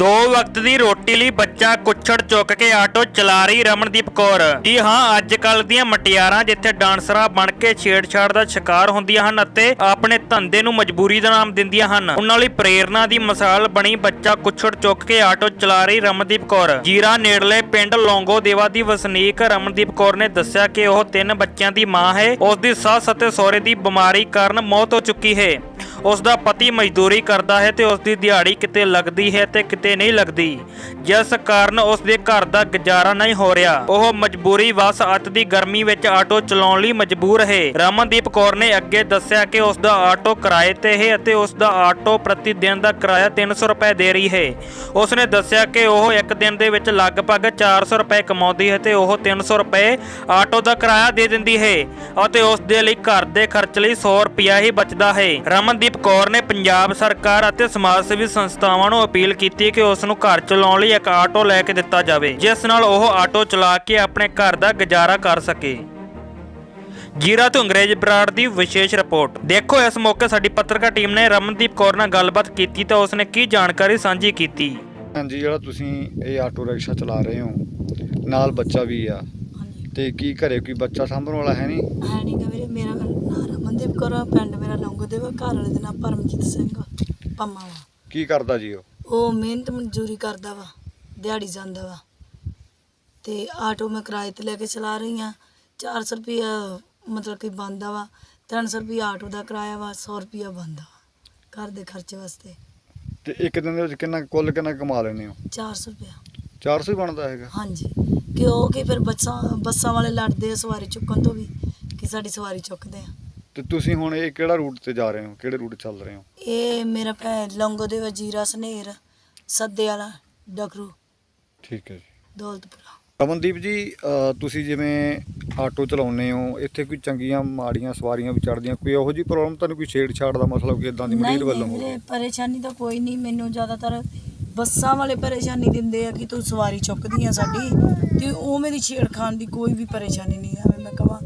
ਦੋ ਵਕਤ ਦੀ ਰੋਟੀ ਲਈ ਬੱਚਾ ਕੁੱਛੜ ਚੁੱਕ ਕੇ ਆਟੋ ਚਲਾ ਰਹੀ ਰਮਨਦੀਪ ਕੌਰ। ਜੀ ਹਾਂ ਅੱਜ ਕੱਲ ਦੀਆਂ ਮਟਿਆਰਾਂ ਜਿੱਥੇ ਡਾਂਸਰਾਂ ਬਣ ਕੇ ਛੇੜਛਾੜ ਦਾ ਸ਼ਿਕਾਰ ਹੁੰਦੀਆਂ ਹਨ ਅਤੇ ਆਪਣੇ ਧੰਦੇ ਨੂੰ ਮਜਬੂਰੀ ਦਾ ਨਾਮ ਦਿੰਦੀਆਂ ਹਨ। ਉਹਨਾਂ ਲਈ ਪ੍ਰੇਰਣਾ ਦੀ ਮਿਸਾਲ ਬਣੀ ਬੱਚਾ ਕੁੱਛੜ ਚੁੱਕ ਕੇ ਆਟੋ ਚਲਾ ਰਹੀ ਰਮਨਦੀਪ ਕੌਰ। ਜੀਰਾ ਨੇੜਲੇ ਪਿੰਡ ਲੌਂਗੋ ਦੇਵਾ ਦੀ ਵਸਨੀਕ ਰਮਨਦੀਪ ਕੌਰ ਨੇ ਦੱਸਿਆ ਕਿ ਉਹ ਤਿੰਨ ਬੱਚਿਆਂ ਦੀ ਮਾਂ ਹੈ। ਉਸ ਦੀ ਸੱਸ ਅਤੇ ਸਹੁਰੇ ਦੀ ਬਿਮਾਰੀ ਕਾਰਨ ਮੌਤ ਹੋ ਚੁੱਕੀ ਹੈ। ਉਸ ਦਾ ਪਤੀ ਮਜ਼ਦੂਰੀ ਕਰਦਾ ਹੈ ਤੇ ਉਸ ਦੀ ਦਿਹਾੜੀ ਕਿਤੇ ਲੱਗਦੀ ਹੈ ਤੇ ਕਿਤੇ ਨਹੀਂ ਲੱਗਦੀ। ਜਿਸ ਕਾਰਨ ਉਸ ਦੇ ਘਰ ਦਾ ਗੁਜ਼ਾਰਾ ਨਹੀਂ ਹੋ ਰਿਹਾ। ਉਹ ਮਜਬੂਰੀ ਵਸ ਅੱਤ ਦੀ ਗਰਮੀ ਵਿੱਚ ਆਟੋ ਚਲਾਉਣ ਲਈ ਮਜਬੂਰ ਹੈ। ਰਮਨਦੀਪ ਕੌਰ ਨੇ ਅੱਗੇ ਦੱਸਿਆ ਕਿ ਉਸ ਦਾ ਆਟੋ ਕਿਰਾਏ ਤੇ ਹੈ ਅਤੇ ਉਸ ਦਾ ਆਟੋ ਪ੍ਰਤੀ ਦਿਨ ਦਾ ਕਿਰਾਇਆ 300 ਰੁਪਏ ਦੇ ਰਹੀ ਹੈ। ਉਸ ਨੇ ਦੱਸਿਆ ਕਿ ਉਹ ਇੱਕ ਦਿਨ ਦੇ ਵਿੱਚ ਲਗਭਗ 400 ਰੁਪਏ ਕਮਾਉਂਦੀ ਹੈ ਤੇ ਉਹ 300 ਰੁਪਏ ਆਟੋ ਦਾ ਕਿਰਾਇਆ ਦੇ ਦਿੰਦੀ ਹੈ ਅਤੇ ਉਸ ਦੇ ਲਈ ਘਰ ਦੇ ਖਰਚ ਲਈ 100 ਰੁਪਿਆ ਹੀ ਬਚਦਾ ਹੈ। ਰਮਨਦੀਪ ਕੌਰ ਨੇ ਪੰਜਾਬ ਸਰਕਾਰ ਅਤੇ ਸਮਾਜ ਸੇਵੀ ਸੰਸਥਾਵਾਂ ਨੂੰ ਅਪੀਲ ਕੀਤੀ ਕਿ ਉਸ ਨੂੰ ਘਰ ਚਲਾਉਣ ਲਈ ਇੱਕ ਆਟੋ ਲੈ ਕੇ ਦਿੱਤਾ ਜਾਵੇ ਜਿਸ ਨਾਲ ਉਹ ਆਟੋ ਚਲਾ ਕੇ ਆਪਣੇ ਘਰ ਦਾ ਗੁਜ਼ਾਰਾ ਕਰ ਸਕੇ। ਜੀਰਾ ਤੋਂ ਅੰਗਰੇਜ਼ ਬਰਾੜ ਦੀ ਵਿਸ਼ੇਸ਼ ਰਿਪੋਰਟ। ਦੇਖੋ ਇਸ ਮੌਕੇ ਸਾਡੀ ਪੱਤਰਕਾਰ ਟੀਮ ਨੇ ਰਮਨਦੀਪ ਕੌਰ ਨਾਲ ਗੱਲਬਾਤ ਕੀਤੀ ਤਾਂ ਉਸਨੇ ਕੀ ਜਾਣਕਾਰੀ ਸਾਂਝੀ ਕੀਤੀ? ਹਾਂਜੀ ਜਿਹੜਾ ਤੁਸੀਂ ਇਹ ਆਟੋ ਰਿਕਸ਼ਾ ਚਲਾ ਰਹੇ ਹੋ ਨਾਲ ਬੱਚਾ ਵੀ ਆ। ਹਾਂਜੀ। ਤੇ ਕੀ ਘਰੇ ਕੋਈ ਬੱਚਾ ਸਾਂਭਣ ਵਾਲਾ ਹੈ ਨਹੀਂ? ਹੈ ਨਹੀਂ ਗਾ ਵੀਰੇ ਮੇਰਾ ਨਾਂ ਰਮਨਦੀਪ ਕੌਰ ਆ, ਪਿੰਡ ਮੇਰਾ ਲੌਂਗੋਦੇਵ ਆ, ਘਰ ਵਾਲੇ ਦਾ ਨਾਂ ਪਰਮਜੀਤ ਸਿੰਘ ਪੰਮਾ ਵਾ। ਕੀ ਕਰਦਾ ਜੀ ਉਹ? ਉਹ ਮਿਹਨਤ ਮਜ਼ਦੂਰੀ ਕਰਦਾ ਵਾ ਦਿਹਾੜੀ ਜਾਂਦਾ ਵਾ। ਤੇ ਆਟੋ ਮੈਂ ਕਿਰਾਏ ਤੇ ਲੈ ਕੇ ਚਲਾ ਰਹੀ ਆ 400 ਰੁਪਿਆ ਮਤਲਬ ਕਿ ਬੰਦਾ ਵਾ 300 ਰੁਪਿਆ ਆਟੋ ਦਾ ਕਿਰਾਇਆ ਵਾ 100 ਰੁਪਿਆ ਬੰਦਾ ਵਾ ਘਰ ਦੇ ਖਰਚੇ ਵਾਸਤੇ। ਤੇ ਇੱਕ ਦਿਨ ਦੇ ਵਿੱਚ ਕਿੰਨਾ ਕੁੱਲ ਕਿੰਨਾ ਕਮਾ ਲੈਂਦੇ ਹੋ? 400 ਰੁਪਿਆ 400 ਹੀ ਬਣਦਾ ਹੈਗਾ? ਹਾਂਜੀ। ਕਿ ਉਹ ਕਿ ਫਿਰ ਬੱਸਾਂ ਬੱਸਾਂ ਵਾਲੇ ਲੜਦੇ ਆ ਸਵਾਰੀ ਚੁੱਕਣ ਤੋਂ ਵੀ ਕਿ ਸਾਡੀ ਸਵਾਰੀ ਚੁੱਕਦੇ ਆ। ਤੇ ਤੁਸੀਂ ਹੁਣ ਇਹ ਕਿਹੜਾ ਰੂਟ ਤੇ ਜਾ ਰਹੇ ਹੋ? ਕਿਹੜੇ ਰੂਟ ਚੱਲ ਰਹੇ ਹੋ? ਇਹ ਮੇਰਾ ਭੈ ਲੰਗੋ ਦੇ ਵਜੀਰਾ ਸਨੇਰ ਸੱਦੇ ਵਾਲਾ ਡਕਰੂ। ਠੀਕ ਹੈ ਜੀ। ਦੌਲਤਪੁਰਾ। ਰਮਨਦੀਪ ਜੀ ਤੁਸੀਂ ਜਿਵੇਂ ਆਟੋ ਚਲਾਉਂਦੇ ਹੋ ਇੱਥੇ ਕੋਈ ਚੰਗੀਆਂ ਮਾੜੀਆਂ ਸਵਾਰੀਆਂ ਵੀ ਚੜਦੀਆਂ ਕੋਈ ਇਹੋ ਜਿਹੀ ਪ੍ਰੋਬਲਮ ਤੁਹਾਨੂੰ ਕੋਈ ਛੇੜਛਾੜ ਦਾ ਮਸਲਾ ਕੋਈ ਇਦਾਂ ਦੀ ਮਰੀਜ਼ ਵੱਲੋਂ ਨਹੀਂ ਹੋਵੇ? ਵੀਰੇ ਪਰੇਸ਼ਾਨੀ ਤਾਂ ਕੋਈ ਨਹੀਂ। ਮੈਨੂੰ ਜ਼ਿਆਦਾਤਰ ਬੱਸਾਂ ਵਾਲੇ ਪਰੇਸ਼ਾਨੀ ਦਿੰਦੇ ਆ ਕਿ ਤੂੰ ਸਵਾਰੀ ਚੁੱਕਦੀ ਆ ਸਾਡੀ ਤੇ ਉਹ ਮੇਰੀ ਛੇੜਖਾਨ ਦੀ ਕੋਈ ਵੀ ਪਰੇਸ਼ਾਨੀ ਨਹੀਂ ਐਵੇਂ ਮੈਂ ਕਹਾਂ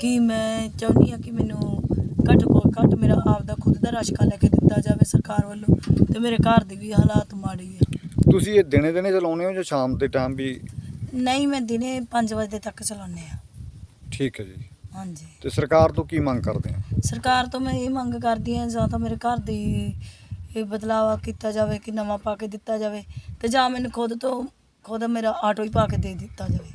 ਕਿ ਮੈਂ ਚਾਹੁੰਦੀ ਆ ਕਿ ਮੈਨੂੰ ਘੱਟ ਕੋ ਘੱਟ ਮੇਰਾ ਆਪ ਦਾ ਖੁਦ ਦਾ ਰਾਸ਼ਕਾ ਲੈ ਕੇ ਦਿੱਤਾ ਜਾਵੇ ਸਰਕਾਰ ਵੱਲੋਂ ਤੇ ਮੇਰੇ ਘਰ ਦੀ ਵੀ ਹਾਲਾਤ ਮਾੜੀ ਆ। ਤੁਸੀਂ ਇਹ ਦਿਨੇ ਦਿਨੇ ਚਲਾਉਂਦੇ ਹੋ ਜਾਂ ਸ਼ਾਮ ਦੇ ਟਾਈਮ ਵੀ? ਨਹੀਂ ਮੈਂ ਦਿਨੇ 5 ਵਜੇ ਤੱਕ ਚਲਾਉਂਦੇ ਆ ਠੀਕ ਹੈ ਜੀ। ਹਾਂਜੀ। ਤੇ ਸਰਕਾਰ ਤੋਂ ਕੀ ਮੰਗ ਕਰਦੇ ਆ ਸਰਕਾਰ ਤੋਂ ਮੈਂ ਇਹ ਮੰਗ ਕਰਦੀ ਹਾਂ ਜਾਂ ਤਾਂ ਮੇਰੇ ਘਰ ਦੀ ਇਹ ਬਦਲਾਵਾ ਕੀਤਾ ਜਾਵੇ ਕਿ ਨਵਾਂ ਪਾ ਕੇ ਦਿੱਤਾ ਜਾਵੇ ਤੇ ਜਾਂ ਮੈਨੂੰ ਖੁਦ ਤੋਂ ਖੁਦ ਮੇਰਾ ਆਟੋ ਹੀ ਪਾ ਕੇ ਦੇ ਦਿੱਤਾ ਜਾਵੇ।